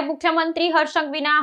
નાયબ મુખ્યમંત્રી હર્ષ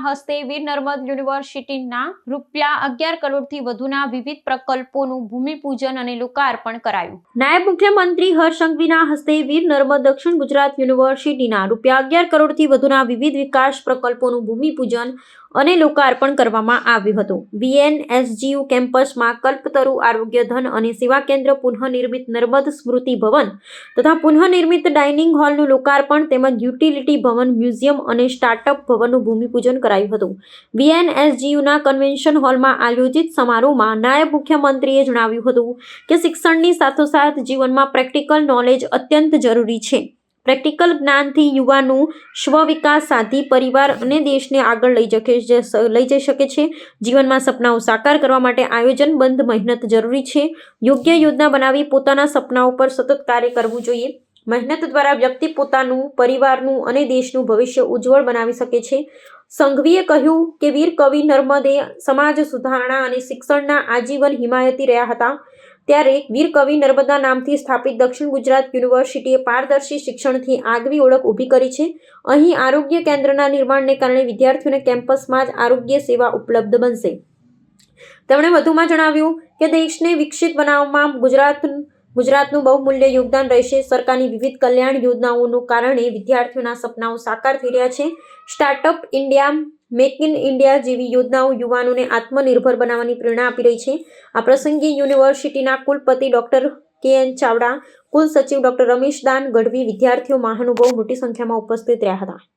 હસ્તે વીર નર્મદ યુનિવર્સિટીના રૂપિયા અગિયાર કરોડથી વધુના વિવિધ પ્રકલ્પોનું ભૂમિપૂજન અને લોકાર્પણ કરાયું. નાયબ મુખ્યમંત્રી હર્ષ સંઘવીના હસ્તે વીર નર્મદ દક્ષિણ ગુજરાત યુનિવર્સિટીના રૂપિયા અગિયાર કરોડથી વધુના વિવિધ વિકાસ પ્રકલ્પોનું ભૂમિપૂજન અને લોકાર્પણ કરવામાં આવ્યું હતું. વીએનએસજીયુ કેમ્પસમાં કલ્પતરુ આરોગ્ય ધન અને સેવા કેન્દ્ર પુનઃનિર્મિત નર્મદ સ્મૃતિ ભવન તથા પુનઃનિર્મિત ડાઇનિંગ હોલનું લોકાર્પણ તેમજ યુટિલિટી ભવન, મ્યુઝિયમ અને સ્ટાર્ટઅપ ભવનનું ભૂમિપૂજન કરાયું હતું. વીએનએસજીયુના કન્વેન્શન હોલમાં આયોજિત સમારોહમાં નાયબ મુખ્યમંત્રીએ જણાવ્યું હતું કે શિક્ષણની સાથોસાથ જીવનમાં પ્રેક્ટિકલ નોલેજ અત્યંત જરૂરી છે. પ્રેક્ટિકલ જ્ઞાનથી યુવાનું સ્વવિકાસ સાધી પરિવાર અને દેશને આગળ લઈ જકે લઈ જઈ શકે છે. જીવનમાં સપનાઓ સાકાર કરવા માટે આયોજનબંધ મહેનત જરૂરી છે. યોગ્ય યોજના બનાવી પોતાના સપનાઓ પર સતત કાર્ય કરવું જોઈએ. મહેનત દ્વારા વ્યક્તિ પોતાનું, પરિવારનું અને દેશનું ભવિષ્ય ઉજ્જવળ બનાવી શકે છે. સંઘવીએ કહ્યું કે વીર કવિ નર્મદે સમાજ સુધારણા અને શિક્ષણના આજીવન હિમાયતી રહ્યા હતા. ત્યારે વીર કવિ નર્મદા નામથી સ્થાપિત દક્ષિણ ગુજરાત યુનિવર્સિટીએ પારદર્શી શિક્ષણથી આગવી ઓળખ ઊભી કરી છે. અહીં આરોગ્ય કેન્દ્રના નિર્માણને કારણે વિદ્યાર્થીઓને કેમ્પસમાં જ આરોગ્ય સેવા ઉપલબ્ધ બનશે. તેમણે વધુમાં જણાવ્યું કે દેશને વિકસિત બનાવવામાં ગુજરાત ગુજરાતનું બહુમૂલ્ય યોગદાન રહેશે. સરકારની વિવિધ કલ્યાણ યોજનાઓનું કારણે વિદ્યાર્થીઓના સપનાઓ સાકાર થઈ રહ્યા છે. Startup India, make in India જેવી યોજનાઓ યુવાનોને આત્મનિર્ભર બનાવવાની પ્રેરણા આપી રહી છે. આ પ્રસંગે યુનિવર્સિટીના કુલપતિ ડોક્ટર કે એન ચાવડા, કુલ સચિવ ડોક્ટર રમેશ દાન ગઢવી વિદ્યાર્થીઓ મહાનુભાવો મોટી સંખ્યામાં ઉપસ્થિત રહ્યા હતા.